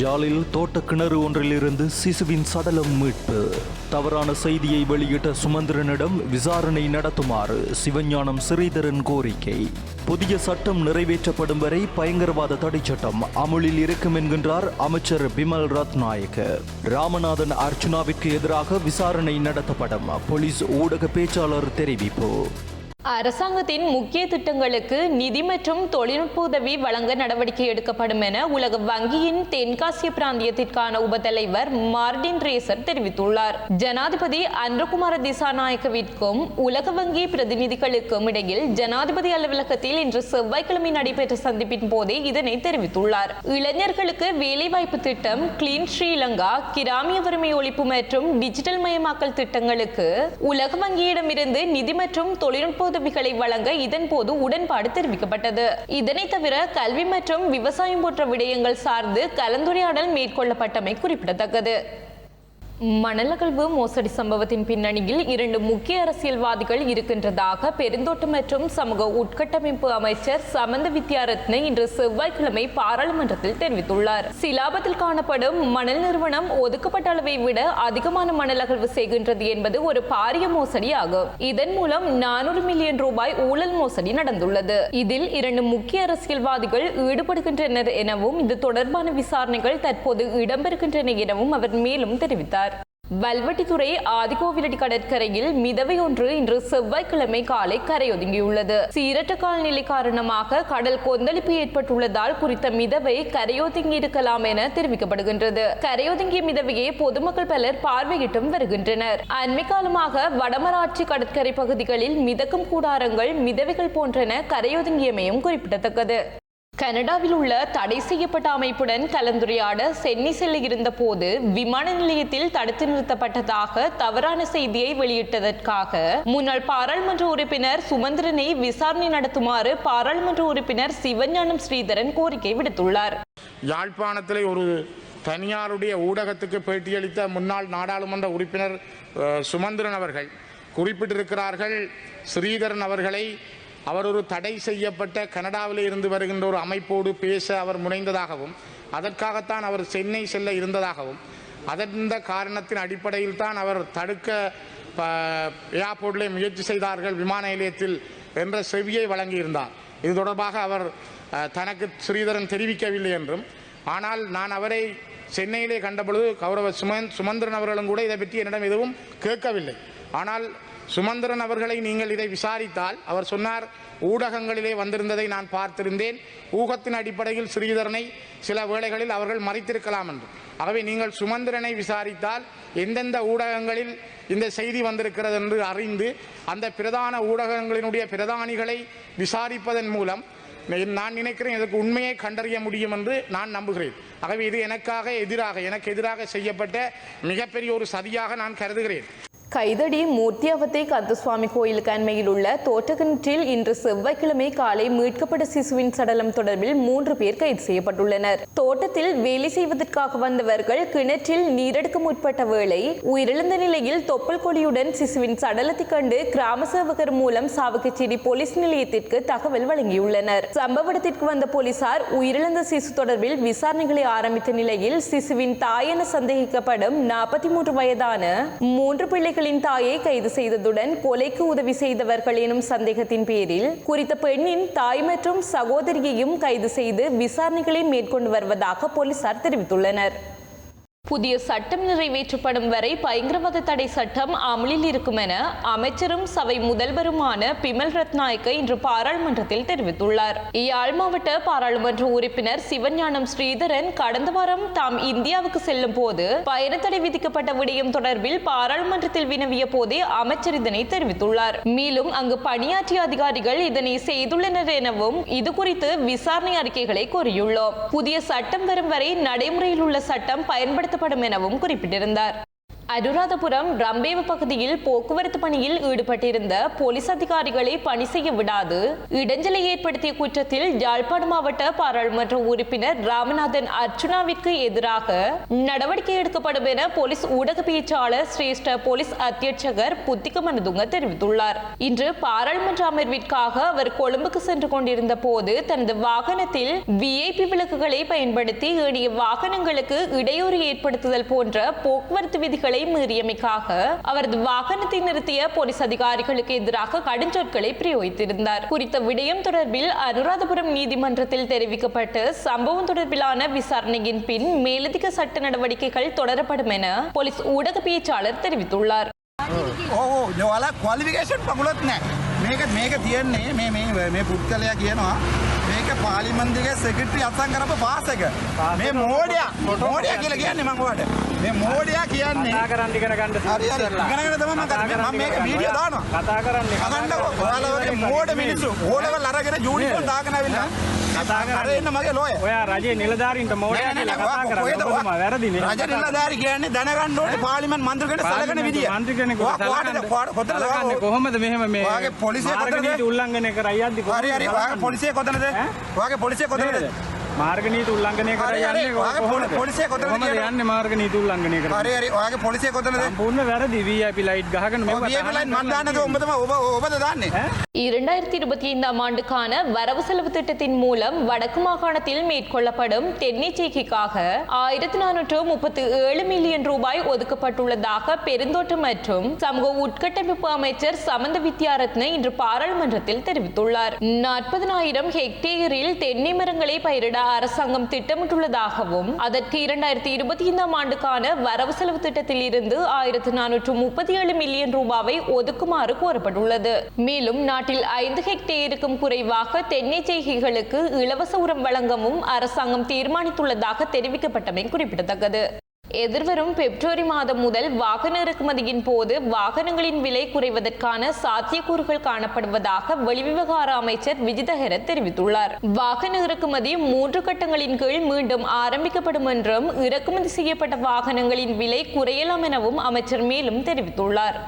ஜாலில் தோட்ட கிணறு ஒன்றிலிருந்து சிசுவின் சடலம் மீட்பு. தவறான செய்தியை வெளியிட்ட சுமந்திரனிடம் விசாரணை நடத்துமாறு சிவஞானம் ஸ்ரீதரன் கோரிக்கை. புதிய சட்டம் நிறைவேற்றப்படும் வரை பயங்கரவாத தடைச்சட்டம் அமுலில் இருக்கும் என்கின்றார் அமைச்சர் பிமல் ரத்நாயக்க. ராமநாதன் அர்ச்சுனாவிற்கு எதிராக விசாரணை நடத்தப்படும் போலீஸ் ஊடக பேச்சாளர் தெரிவிப்பு. அரசாங்கத்தின் முக்கிய திட்டங்களுக்கு நிதி மற்றும் தொழில்நுட்ப உதவி வழங்க நடவடிக்கை எடுக்கப்படும் என உலக வங்கியின் தென்காசிய பிராந்தியத்திற்கான உபத்தலைவர் மார்டின் ரேசர் தெரிவித்துள்ளார். ஜனாதிபதி அன்றகுமார திசாநாயக்கவிற்கும் உலக வங்கி பிரதிநிதிகளுக்கும் இடையில் ஜனாதிபதி அலுவலகத்தில் இன்று செவ்வாய்க்கிழமை நடைபெற்ற சந்திப்பின் போதே இதனை தெரிவித்துள்ளார். இளைஞர்களுக்கு வேலைவாய்ப்பு திட்டம் கிளீன் ஸ்ரீலங்கா கிராமிய வறுமை ஒழிப்பு மற்றும் டிஜிட்டல் மயமாக்கல் திட்டங்களுக்கு உலக வங்கியிடமிருந்து நிதி மற்றும் தொழில்நுட்ப உதவிகளை வழங்க இதன் போது உடன்பாடு தெரிவிக்கப்பட்டது. இதனை தவிர கல்வி மற்றும் விவசாயம் போன்ற விடயங்கள் சார்ந்து கலந்துரையாடல் மேற்கொள்ளப்பட்டமை குறிப்பிடத்தக்கது. மணலகழ்வு மோசடி சம்பவத்தின் பின்னணியில் இரண்டு முக்கிய அரசியல்வாதிகள் இருக்கின்றதாக பெருந்தோட்டம் மற்றும் சமூக உட்கட்டமைப்பு அமைச்சர் சமந்த வித்யாரத்ன இன்று செவ்வாய்க்கிழமை பாராளுமன்றத்தில் தெரிவித்துள்ளார். சிலாபத்தில் காணப்படும் மணல் நிறுவனம் ஒதுக்கப்பட்ட அளவை விட அதிகமான மணல் அகழ்வு செய்கின்றது என்பது ஒரு பாரிய மோசடி ஆகும் இதன் மூலம் நானூறு மில்லியன் ரூபாய் ஊழல் மோசடி நடந்துள்ளது. இதில் இரண்டு முக்கிய அரசியல்வாதிகள் ஈடுபடுகின்றனர் எனவும் இது தொடர்பான விசாரணைகள் தற்போது இடம்பெறுகின்றன எனவும் அவர் மேலும் தெரிவித்தார். வல்வெட்டித்துறை ஆதிகோவிலடி கடற்கரையில் மிதவை ஒன்று இன்று செவ்வாய்க்கிழமை காலை கரையொதுங்கியுள்ளது. சீரற்ற காலநிலை காரணமாக கடல் கொந்தளிப்பு ஏற்பட்டுள்ளதால் குறித்த மிதவை கரையொதுங்கி இருக்கலாம் என தெரிவிக்கப்படுகின்றது. கரையொதுங்கிய மிதவையை பொதுமக்கள் பலர் பார்வையிட்டும் வருகின்றனர். அண்மை காலமாக வடமராட்சி கடற்கரை பகுதிகளில் மிதக்கும் கூடாரங்கள் மிதவைகள் போன்றன கரையொதுங்கியமையும் குறிப்பிடத்தக்கது. கனடாவில் உள்ள தடை செய்யப்பட்ட அமைப்புடன் கலந்துரையாட சென்னை செல்ல இருந்தபோது விமான நிலையத்தில் தடுத்து நிறுத்தப்பட்டதாக தவறான செய்தியை வெளியிட்டதற்காக முன்னாள் பாராளுமன்ற உறுப்பினர் சுமந்திரனை விசாரணை நடத்துமாறு பாராளுமன்ற உறுப்பினர் சிவஞானம் ஸ்ரீதரன் கோரிக்கை விடுத்துள்ளார். யாழ்ப்பாணத்தில் ஒரு தனியாருடைய ஊடகத்துக்கு பேட்டியளித்த முன்னாள் நாடாளுமன்ற உறுப்பினர் சுமந்திரன் அவர்கள் குறிப்பிட்டிருக்கிறார்கள் ஸ்ரீதரன் அவர்களை அவர் ஒரு தடை செய்யப்பட்ட கனடாவில் இருந்து வருகின்ற ஒரு அமைப்போடு பேச அவர் முனைந்ததாகவும் அதற்காகத்தான் அவர் சென்னை செல்ல இருந்ததாகவும் அதன் காரணத்தின் அடிப்படையில் தான் அவர் தடுக்க ப- ஏர்போர்ட்டிலே முயற்சி செய்தார்கள் விமான நிலையத்தில் என்ற செவியை வழங்கியிருந்தார். இது தொடர்பாக அவர் தனக்கு ஸ்ரீதரன் தெரிவிக்கவில்லை என்றும் ஆனால் நான் அவரை சென்னையிலே கண்டபொழுது கௌரவ சுமந்த் சுமந்திரன் அவர்களும் கூட இதை பற்றி என்னிடம் எதுவும் கேட்கவில்லை. ஆனால் சுமந்திரன் அவர்களை நீங்கள் இதை விசாரித்தால் அவர் சொன்னார் ஊடகங்களிலே வந்திருந்ததை நான் பார்த்திருந்தேன். ஊகத்தின் அடிப்படையில் ஸ்ரீதரனை சில வேளைகளில் அவர்கள் மறைத்திருக்கலாம் என்று. ஆகவே நீங்கள் சுமந்திரனை விசாரித்தால் எந்தெந்த ஊடகங்களில் இந்த செய்தி வந்திருக்கிறது என்று அறிந்து அந்த பிரதான ஊடகங்களினுடைய பிரதானிகளை விசாரிப்பதன் மூலம் நான் நினைக்கிறேன் இதற்கு உண்மையை கண்டறிய முடியும் என்று நான் நம்புகிறேன். ஆகவே இது எனக்காக எதிராக எனக்கு எதிராக செய்யப்பட்ட மிகப்பெரிய ஒரு சதியாக நான் கருதுகிறேன். கைதடி மூர்த்தியாவத்தை கந்தசுவாமி கோயிலுக்கு அண்மையில் உள்ள தோட்டக்கிணற்றில் இன்று செவ்வாய்க்கிழமை காலை மீட்கப்பட்ட சிசுவின் சடலம் தொடர்பில் மூன்று பேர் கைது செய்யப்பட்டுள்ளனர். தோட்டத்தில் வேலை செய்வதற்காக வந்தவர்கள் கிணற்றில் நீரெடுக்க முற்பட்ட வேளை உயிரிழந்த நிலையில் தொப்பல் கொடியுடன் சிசுவின் சடலத்தை கண்டு கிராம சேவகர் மூலம் சாவகச்சேரி போலீஸ் நிலையத்திற்கு தகவல் வழங்கியுள்ளனர். சம்பவ இடத்திற்கு வந்த போலீசார் உயிரிழந்த சிசு தொடர்பில் விசாரணைகளை ஆரம்பித்த நிலையில் சிசுவின் தாயென சந்தேகிக்கப்படும் நாற்பத்தி மூன்று வயதான மூன்று குழந்தைகளின் தாயை கைது செய்ததுடன் கொலைக்கு உதவி செய்தவர்கள் எனும் சந்தேகத்தின் பேரில் குறித்த பெண்ணின் தாய் மற்றும் சகோதரியையும் கைது செய்து விசாரணைகளை மேற்கொண்டு வருவதாக போலீசார் தெரிவித்துள்ளனர். புதிய சட்டம் நிறைவேற்றப்படும் வரை பயங்கரவாத தடை சட்டம் அமலில் இருக்கும் என அமைச்சரும் சபை முதல்வருமான பிமல் ரத்நாயக்க இன்று பாராளுமன்றத்தில் தெரிவித்துள்ளார். யாழ் மாவட்ட பாராளுமன்ற உறுப்பினர் சிவஞானம் ஸ்ரீதரன் கடந்த வாரம் தாம் இந்தியாவுக்கு செல்லும் போது பயணத்தடை விதிக்கப்பட்ட விடயம் தொடர்பில் பாராளுமன்றத்தில் வினவிய போதே அமைச்சர் இதனை தெரிவித்துள்ளார். மேலும் அங்கு பணியாற்றிய அதிகாரிகள் இதனை செய்துள்ளனர் எனவும் இது குறித்து விசாரணை அறிக்கைகளை கோரியுள்ளோம். புதிய சட்டம் வரும் வரை நடைமுறையில் உள்ள சட்டம் பயன்படுத்த பயன்படுத்தப்படும் எனவும் குறிப்பிட்டிருந்தார். அனுராதபுரம் ரம்பேவ பகுதியில் போக்குவரத்து பணியில் ஈடுபட்டிருந்த போலீஸ் அதிகாரிகளை பணி செய்ய விடாது. இடைஞ்சலை ஏற்படுத்திய குற்றத்தில் யாழ்ப்பாணம் மாவட்ட பாராளுமன்ற உறுப்பினர் ராமநாதன் அர்ச்சுனாவிற்கு எதிராக நடவடிக்கை எடுக்கப்படும் என போலீஸ் ஊடக பேச்சாளர் சிரேஷ்ட போலீஸ் அத்தியட்சகர் புத்திக மனதுங்க தெரிவித்துள்ளார். இன்று பாராளுமன்ற அமர்விற்காக அவர் கொழும்புக்கு சென்று கொண்டிருந்த போது தனது வாகனத்தில் விஐபி விளக்குகளை பயன்படுத்தி ஏனைய வாகனங்களுக்கு இடையூறு ஏற்படுத்துதல் போன்ற போக்குவரத்து விதிகளை மீறியமைக்காக அவரது வாகனத்தை நிறுத்திய போலீஸ் அதிகாரிகளுக்கு எதிராக கடுஞ்சொற்களை பிரயோகித்திருந்தார் குறித்த விடயம் தொடர்பில் அனுராதபுரம் நீதிமன்றத்தில் தெரிவிக்கப்பட்டு சம்பவம் தொடர்பிலான விசாரணையின் பின் மேலதிக சட்ட நடவடிக்கைகள் தொடரப்படும் என போலீஸ் ஊடக பேச்சாளர் தெரிவித்துள்ளார் ඕ නොවල කොලිවිකේෂන් පකුලොත් නෑ මේක මේක තියෙන්නේ මේ මේ මේ පුද්ගලයා කියනවා මේක පාලිමන්දිගේ සෙකටරි අත්සන් කරපු පාස් එක. මේ මෝඩයා මෝඩයා කියලා කියන්නේ මම ඔයාලට මේ මෝඩයා කියන්නේ කතා කරන්න ඉගෙන ගන්න හරි හරි. ඉගෙනගෙන තමයි මම කරන්නේ මම මේක වීඩියෝ දානවා. කතා කරන්න. අහන්නකෝ ඔයාලා වගේ මෝඩ මිනිස්සු. ඕලෙවල් අරගෙන යූනිෆෝම් දාගෙන ආවිල්ලා කතා කරන්නේ. එන්න මගේ ලෝය ඔයා රජයේ නිලධාරීන්ට මෝඩයා කියලා කතා කරන්නේ ඔබතුමා වැරදිනේ රජ නිලධාරි කියන්නේ දැනගන්න ඕනේ පාර්ලිමේන්තු මන්ත්‍රීගෙට සලකන විදිය. මන්ත්‍රී කොහාටද කොහාටද සලකන්නේ කොහොමද මෙහෙම මේ ඔයාගේ පොලිසිය කොතනද? උල්ලංඝනය කර යද්දි හරි හරි ඔයාගේ පොලිසිය කොතනද? ඔයාගේ පොලිසිය කොතනද? මාර්ග නීති උල්ලංඝනය කර හරි, හරි. යන්නේ ඔයාගේ කොහොමද පොලි- පොලිසිය කොතනද කොහොමද කියනවා? යන්නේ මාර්ග නීති උල්ලංඝනය කර හරි හරි ඔයාගේ පොලිසිය කොතනද? සම්පූර්ණ වැරදි VIP ලයිට් ගහගෙන ඔය මේවා VIP line මන් දාන්නද ඔබ තමයි ඔබ ඔබද දාන්නේ? இரண்டாயிரத்தி இருபத்தி ஐந்தாம் ஆண்டுக்கான வரவு செலவு திட்டத்தின் மூலம் வடக்கு மாகாணத்தில் மேற்கொள்ளப்படும் தென்னிச்சைக்காக ஆயிரத்தி நானூற்று முப்பத்தி ஏழு மில்லியன் ரூபாய் ஒதுக்கப்பட்டுள்ளதாக பெருந்தோட்டம் மற்றும் சமூக உட்கட்டமைப்பு அமைச்சர் சமந்த வித்யாரத்ன இன்று பாராளுமன்றத்தில் தெரிவித்துள்ளார் நாற்பதனாயிரம் ஹெக்டேரில் தென்னை மரங்களை பயிரிட அரசாங்கம் திட்டமிட்டுள்ளதாகவும் அதற்கு இரண்டாயிரத்தி இருபத்தி ஐந்தாம் ஆண்டுக்கான வரவு செலவு திட்டத்தில் இருந்து ஆயிரத்து நானூற்று முப்பத்தி ஏழு மில்லியன் ரூபாவை ஒதுக்குமாறு கோரப்பட்டுள்ளது. மேலும் நாட்டில் ஐந்து ஹெக்டேருக்கும் குறைவாக தென்னை செய்கைகளுக்கு இலவச உரம் வழங்கவும் அரசாங்கம் தீர்மானித்துள்ளதாக தெரிவிக்கப்பட்டமை குறிப்பிடத்தக்கது. எதிர்வரும் பிப்ரவரி மாதம் முதல் வாகன இறக்குமதியின் போது வாகனங்களின் விலை குறைவதற்கான சாத்தியக்கூறுகள் காணப்படுவதாக வெளிவிவகார அமைச்சர் விஜிதஹர தெரிவித்துள்ளார். வாகன இறக்குமதி மூன்று கட்டங்களின் கீழ் மீண்டும் ஆரம்பிக்கப்படும் என்றும் இறக்குமதி செய்யப்பட்ட வாகனங்களின் விலை குறையலாம் எனவும் அமைச்சர் மேலும் தெரிவித்துள்ளார்.